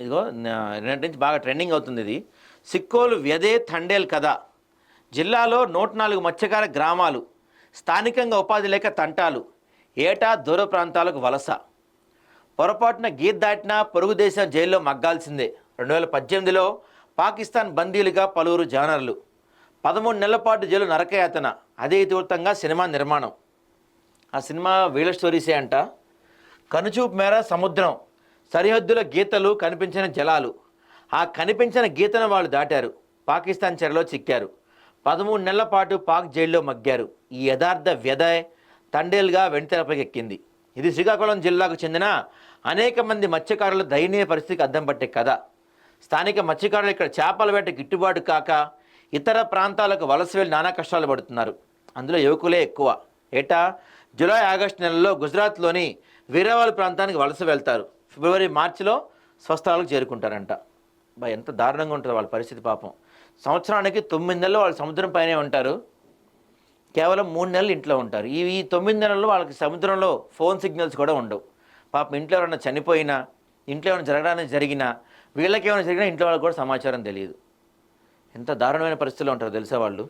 ఇదిగో రెండు నిన్నటి నుంచి బాగా ట్రెండింగ్ అవుతుంది ఇది. సిక్కోలు వ్యదే థండేల్ కథ. జిల్లాలో నూట నాలుగు మత్స్యకార గ్రామాలు. స్థానికంగా ఉపాధి లేక తంటాలు. ఏటా దూర ప్రాంతాలకు వలస. పొరపాటున గీత్ దాటినా పొరుగు దేశం జైల్లో మగ్గాల్సిందే. రెండు వేల పద్దెనిమిదిలో పాకిస్తాన్ బందీలుగా పలువురు జానర్లు పదమూడు నెలల పాటు జైలు నరకయాతన. అదే ఇతివృత్తంగా సినిమా నిర్మాణం. ఆ సినిమా వీళ్ళ స్టోరీసే అంట. కనుచూపు మేర సముద్రం. సరిహద్దుల గీతలు కనిపించిన జలాలు. ఆ కనిపించిన గీతను వాళ్ళు దాటారు. పాకిస్తాన్ చెరలో చిక్కారు. పదమూడు నెలల పాటు పాక్ జైల్లో మగ్గారు. ఈ యథార్థ వ్యధ తండేలుగా వెంటెరపైకి ఎక్కింది. ఇది శ్రీకాకుళం జిల్లాకు చెందిన అనేక మంది మత్స్యకారుల దయనీయ పరిస్థితికి అద్దం పట్టే కథ. స్థానిక మత్స్యకారులు ఇక్కడ చేపల వేట గిట్టుబాటు కాక ఇతర ప్రాంతాలకు వలస వెళ్ళి నానా కష్టాలు పడుతున్నారు. అందులో యువకులే ఎక్కువ. ఏటా? జూలై ఆగస్టు నెలలో గుజరాత్లోని వీరావాల్ ప్రాంతానికి వలస వెళ్తారు. ఫిబ్రవరి మార్చిలో స్వస్థలాలకు చేరుకుంటారంట. బా ఎంత దారుణంగా ఉంటుంది వాళ్ళ పరిస్థితి పాపం. సంవత్సరానికి తొమ్మిది నెలలు వాళ్ళు సముద్రం పైనే ఉంటారు. కేవలం మూడు నెలలు ఇంట్లో ఉంటారు. ఈ ఈ తొమ్మిది నెలల్లో వాళ్ళకి సముద్రంలో ఫోన్ సిగ్నల్స్ కూడా ఉండవు. పాపం ఇంట్లో ఎవరైనా చనిపోయినా ఇంట్లో ఏమైనా జరగడానికి జరిగినా వీళ్ళకి ఏమైనా జరిగినా ఇంట్లో వాళ్ళకి కూడా సమాచారం తెలియదు. ఎంత దారుణమైన పరిస్థితిలో ఉంటారు తెలుసా వాళ్ళు?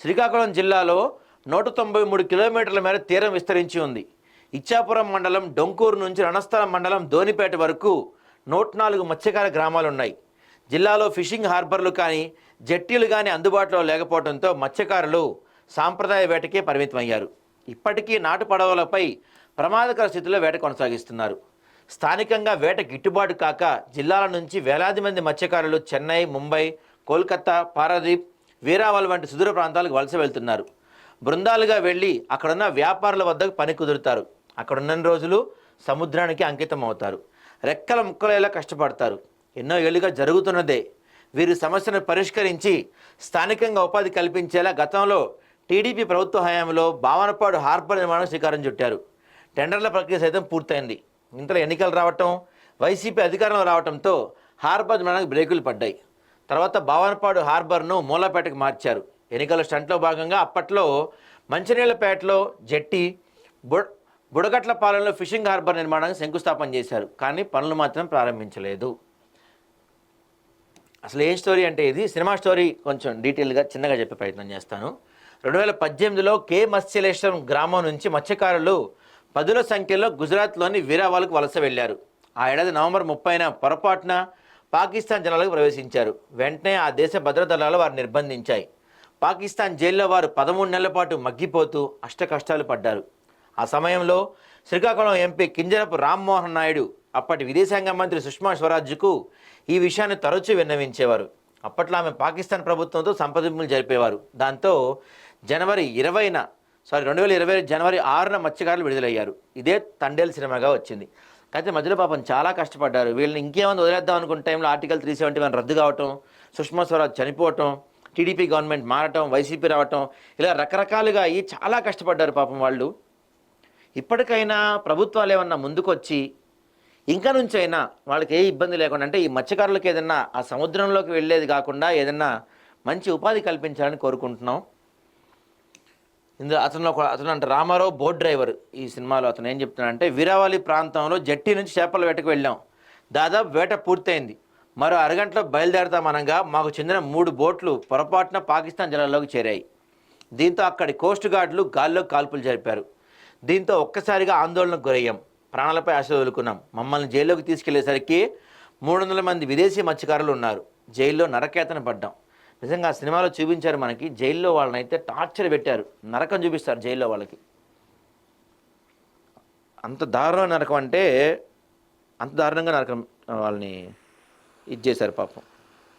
శ్రీకాకుళం జిల్లాలో నూట తొంభై మూడు కిలోమీటర్ల మేర తీరం విస్తరించి ఉంది. ఇచ్చాపురం మండలం డొంకూరు నుంచి రణస్థలం మండలం ధోనిపేట వరకు నూట నాలుగు మత్స్యకార గ్రామాలు ఉన్నాయి జిల్లాలో ఫిషింగ్ హార్బర్లు కానీ జట్టీలు కానీ అందుబాటులో లేకపోవడంతో మత్స్యకారులు సాంప్రదాయ వేటకే పరిమితమయ్యారు. ఇప్పటికీ నాటు పడవలపై ప్రమాదకర స్థితిలో వేట కొనసాగిస్తున్నారు. స్థానికంగా వేట గిట్టుబాటు కాక జిల్లాల నుంచి వేలాది మంది మత్స్యకారులు చెన్నై ముంబై కోల్కతా పారాదీప్ వీరావల్ వంటి సుదూర ప్రాంతాలకు వలస వెళ్తున్నారు. బృందాలుగా వెళ్ళి అక్కడున్న వ్యాపారుల వద్దకు పని కుదురుతారు. అక్కడున్న రోజులు సముద్రానికి అంకితం అవుతారు రెక్కల ముక్కలేలా కష్టపడతారు. ఎన్నో ఏళ్ళుగా జరుగుతున్నదే. వీరి సమస్యను పరిష్కరించి స్థానికంగా ఉపాధి కల్పించేలా గతంలో టీడీపీ ప్రభుత్వ హయాంలో భావనపాడు హార్బర్ నిర్మాణం శ్రీకారం చుట్టారు. టెండర్ల ప్రక్రియ సైతం పూర్తయింది. ఇంతలో ఎన్నికలు రావటం వైసీపీ అధికారంలో రావటంతో హార్బర్ నిర్మాణానికి బ్రేకులు పడ్డాయి. తర్వాత భావనపాడు హార్బర్ను మూలపేటకు మార్చారు. ఎన్నికల స్టంట్లో భాగంగా అప్పట్లో మంచినీళ్ళపేటలో జట్టి బుడ బుడగట్ల పాలెంలో ఫిషింగ్ హార్బర్ నిర్మాణానికి శంకుస్థాపన చేశారు కానీ పనులు మాత్రం ప్రారంభించలేదు. అసలు ఏ స్టోరీ అంటే ఇది? సినిమా స్టోరీ కొంచెం డీటెయిల్గా చిన్నగా చెప్పే ప్రయత్నం చేస్తాను. రెండు వేల పద్దెనిమిదిలో కే. మత్స్యలేశ్వరం గ్రామం నుంచి మత్స్యకారులు పదుల సంఖ్యలో గుజరాత్లోని వీరావాలకు వలస వెళ్ళారు ఆ ఏడాది నవంబర్ ముప్పైన పొరపాటున పాకిస్తాన్ జలాలకు ప్రవేశించారు. వెంటనే ఆ దేశ భద్రతా దళాలు వారు నిర్బంధించాయి. పాకిస్తాన్ జైల్లో వారు పదమూడు నెలల పాటు మగ్గిపోతూ అష్ట కష్టాలు పడ్డారు. ఆ సమయంలో శ్రీకాకుళం ఎంపీ కింజరపు రామ్మోహన్ నాయుడు అప్పటి విదేశాంగ మంత్రి సుష్మా స్వరాజ్కు ఈ విషయాన్ని తరచూ విన్నవించేవారు. అప్పట్లో ఆమె పాకిస్తాన్ ప్రభుత్వంతో సంప్రదింపులు జరిపేవారు. దాంతో జనవరి ఇరవైన సారీ రెండు వేల ఇరవై జనవరి ఆరున మత్స్యకారులు విడుదలయ్యారు. ఇదే తండేల్ సినిమాగా వచ్చింది. అయితే మధ్యలో పాపం చాలా కష్టపడ్డారు. వీళ్ళని ఇంకేమైనా వదిలేద్దాం అనుకున్న టైంలో ఆర్టికల్ త్రీ సెవెంటీ వన్ రద్దు కావటం సుష్మా స్వరాజ్ చనిపోవటం టీడీపీ గవర్నమెంట్ మారటం వైసీపీ రావటం ఇలా రకరకాలుగా అయ్యి చాలా కష్టపడ్డారు పాపం వాళ్ళు. ఇప్పటికైనా ప్రభుత్వాలు ఏమన్నా ముందుకొచ్చి ఇంకా నుంచి అయినా వాళ్ళకి ఏ ఇబ్బంది లేకుండా అంటే ఈ మత్స్యకారులకు ఏదన్నా ఆ సముద్రంలోకి వెళ్ళేది కాకుండా ఏదన్నా మంచి ఉపాధి కల్పించాలని కోరుకుంటున్నాం. ఇందులో అతను అతను అంటే రామారావు బోట్ డ్రైవర్ ఈ సినిమాలో అతను ఏం చెప్తున్నాడంటే వీరావాలి ప్రాంతంలో జట్టి నుంచి చేపల వేటకు వెళ్ళాం. దాదాపు వేట పూర్తయింది. మరో అరగంటలో బయలుదేరతామనగా మాకు చెందిన మూడు బోట్లు పొరపాటున పాకిస్తాన్ జలాల్లోకి చేరాయి. దీంతో అక్కడి కోస్ట్ గార్డులు గాల్లో కాల్పులు జరిపారు. దీంతో ఒక్కసారిగా ఆందోళనకు గురయ్యాం. ప్రాణాలపై ఆశ వదులుకున్నాం. మమ్మల్ని జైల్లోకి తీసుకెళ్ళేసరికి మూడు వందల మంది విదేశీ మత్స్యకారులు ఉన్నారు. జైల్లో నరకేతన పడ్డాం. నిజంగా ఆ సినిమాలో చూపించారు మనకి జైల్లో వాళ్ళని అయితే టార్చర్ పెట్టారు. నరకం చూపిస్తారు జైల్లో వాళ్ళకి. అంత దారుణ నరకం అంటే అంత దారుణంగా నరకం వాళ్ళని ఇది చేశారు పాపం.